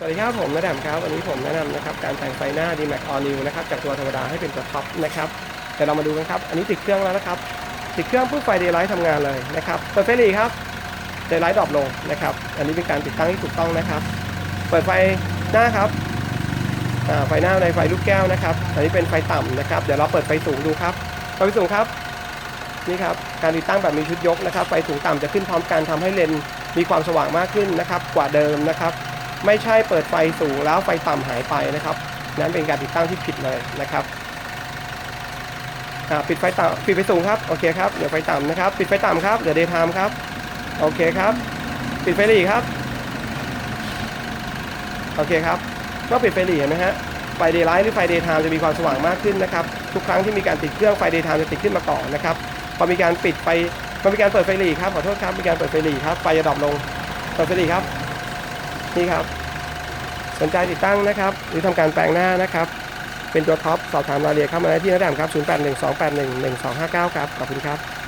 สวัสดีครับผมนแดมครับวันนี้ผมแนะนำนะครับการแต่งไฟหน้า d m a x All New นะครับจากตัวธรรมดาให้เป็นตัวท็อปนะครับเดี๋ยวเรามาดูกันครับ อันนี้ติดเครื่องแล้วนะครับติดเครื่องปุ๊บไฟเดย์ไลท์ทำงานเลยนะครับเปิดไฟหลีครับเดย์ไลท์ดรอปลงนะครับอันนี้เป็นการติดตั้งที่ถูกต้องนะครับ เปิดไฟหน้าครับไฟหน้าในไฟลูกแก้วนะครับ อันนี้เป็นไฟต่ำนะครับเดี๋ยวเราเปิดไฟสูงดูครับไฟสูงครับนี่ครับการติดตั้งแบบมีชุดยกนะครับไฟสูงต่ำจะขึ้นพร้อมกันทำให้เลนมีความสว่างมากขึ้นนะครับกว่าเดิมนะครับ ไม่ใช่เปิดไฟสูงแล้วไฟต่ำหายไปนะครับ นั้นเป็นการติดตั้งที่ผิดเลยนะครับปิดไฟต่ำปิดไฟสูงครับโอเคครับเดี๋ยวไฟต่ำนะครับ ปิดไฟต่ำครับเดี๋ยวเดย์ไทม์ครับโอเคครับ ปิดไฟหลีครับโอเคครับก็ปิดไฟหลีเห็นไหมฮะไฟเดย์ไลท์หรือไฟเดย์ไทม์จะมีความสว่างมากขึ้นนะครับทุกครั้งที่มีการติดเครื่องไฟเดย์ไทม์จะติดขึ้นมาก่อนนะครับพอมีการปิดไฟพอมีการเปิดไฟหลีครับขอโทษครับมีการเปิดไฟหลีครับไฟจะดรอปลงเปิดไฟหลีครับ นี่ครับ สนใจติดตั้งนะครับ หรือทำการแปลงหน้านะครับ เป็นตัวท็อปสอบถามรายละเอียดเข้ามาได้ที่นัดับครับ 0812811259 ครับ ขอบคุณครับ